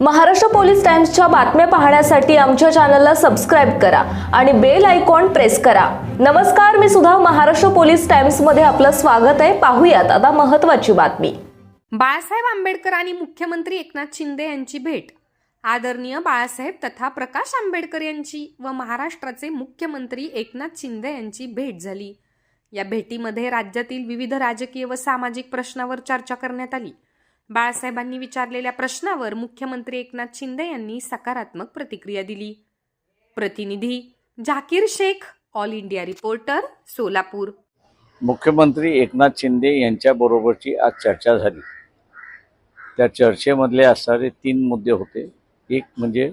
Maharashtra police टाइम्सच्या बातम्या पाहण्यासाठी आमच्या चॅनलला सबस्क्राईब करा आणि बेल आयकॉन प्रेस करा. नमस्कार मी सुद्धा महाराष्ट्र पोलीस टाइम्समध्ये आपलं स्वागत आहे. पाहूयात आता महत्वाची बातमी. बाळासाहेब आंबेडकर आणि मुख्यमंत्री एकनाथ शिंदे यांची भेट. आदरणीय बाळासाहेब तथा प्रकाश आंबेडकर यांची व महाराष्ट्राचे मुख्यमंत्री एकनाथ शिंदे यांची भेट झाली. या भेटीमध्ये राज्यातील विविध राजकीय व सामाजिक प्रश्नावर चर्चा करण्यात आली. बाळासाहेबांनी विचारलेल्या प्रश्नावर मुख्यमंत्री एकनाथ शिंदे यांनी सकारात्मक प्रतिक्रिया दिली. प्रतिनिधी Zakir Shaikh all India reporter Solapur. मुख्यमंत्री एकनाथ शिंदे यांच्याबरोबरची आज चर्चा झाली. त्या चर्चेमधले असणारे तीन मुद्दे होते. एक म्हणजे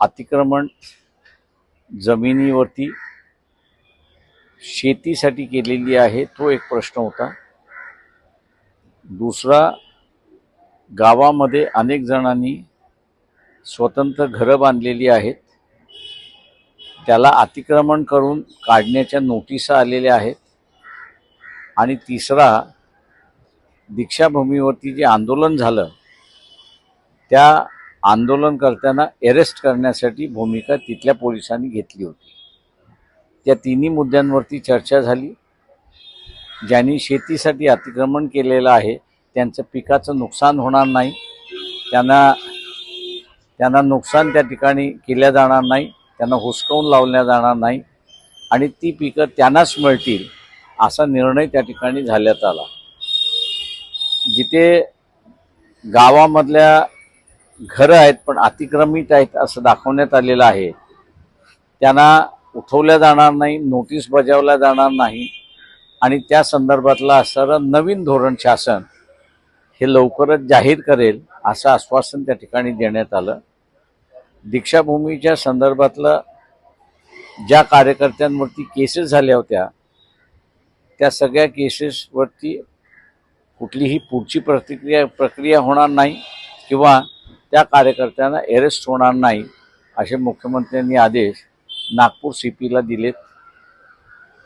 अतिक्रमण जमिनीवरती शेतीसाठी केलेली आहे तो एक प्रश्न होता. दुसरा गावामध्ये अनेक जणांनी स्वतंत्र घरं बांधलेली आहेत. त्याला अतिक्रमण करून काढण्याच्या नोटिसा आलेल्या आहेत. आणि तिसरा दीक्षाभूमीवरती जे आंदोलन झालं त्या आंदोलनकर्त्यांना अरेस्ट करण्यासाठी भूमिका तिथल्या पोलिसांनी घेतली होती. त्या तिन्ही मुद्द्यांवरती चर्चा झाली. ज्यांनी शेतीसाठी अतिक्रमण केलेलं आहे त्यांचं पिकाचं नुकसान होणार नाही. त्यांना त्यांना नुकसान त्या ठिकाणी केल्या जाणार नाही. त्यांना हुसकावून लावल्या जाणार नाही. आणि ती पिकं त्यांनाच मिळतील असा निर्णय त्या ठिकाणी झाल्यात आला. जिथे गावामधल्या घरं आहेत पण अतिक्रमित आहेत असं दाखवण्यात आलेलं आहे त्यांना उठवल्या जाणार नाही नोटीस बजावल्या जाणार नाही. आणि त्या संदर्भातला असणारं नवीन धोरण शासन हे लवकरच जाहीर करेल असं आश्वासन त्या ठिकाणी देण्यात आलं. दीक्षाभूमीच्या संदर्भातलं ज्या कार्यकर्त्यांवरती केसेस झाल्या होत्या त्या सगळ्या केसेसवरती कुठलीही पुढची प्रतिक्रिया प्रक्रिया होणार नाही किंवा त्या कार्यकर्त्यांना अरेस्ट होणार नाही असे मुख्यमंत्र्यांनी आदेश नागपूर सी पीला दिलेत.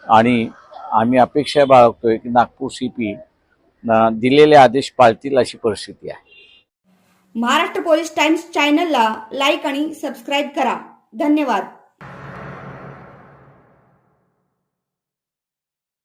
आणि आम्ही अपेक्षा बाळगतोय की नागपूर सी पी दिलेले आदेश पाळतील अशी परिस्थिती आहे. महाराष्ट्र पोलीस टाइम्स चॅनलला लाईक आणि सबस्क्राईब करा. धन्यवाद.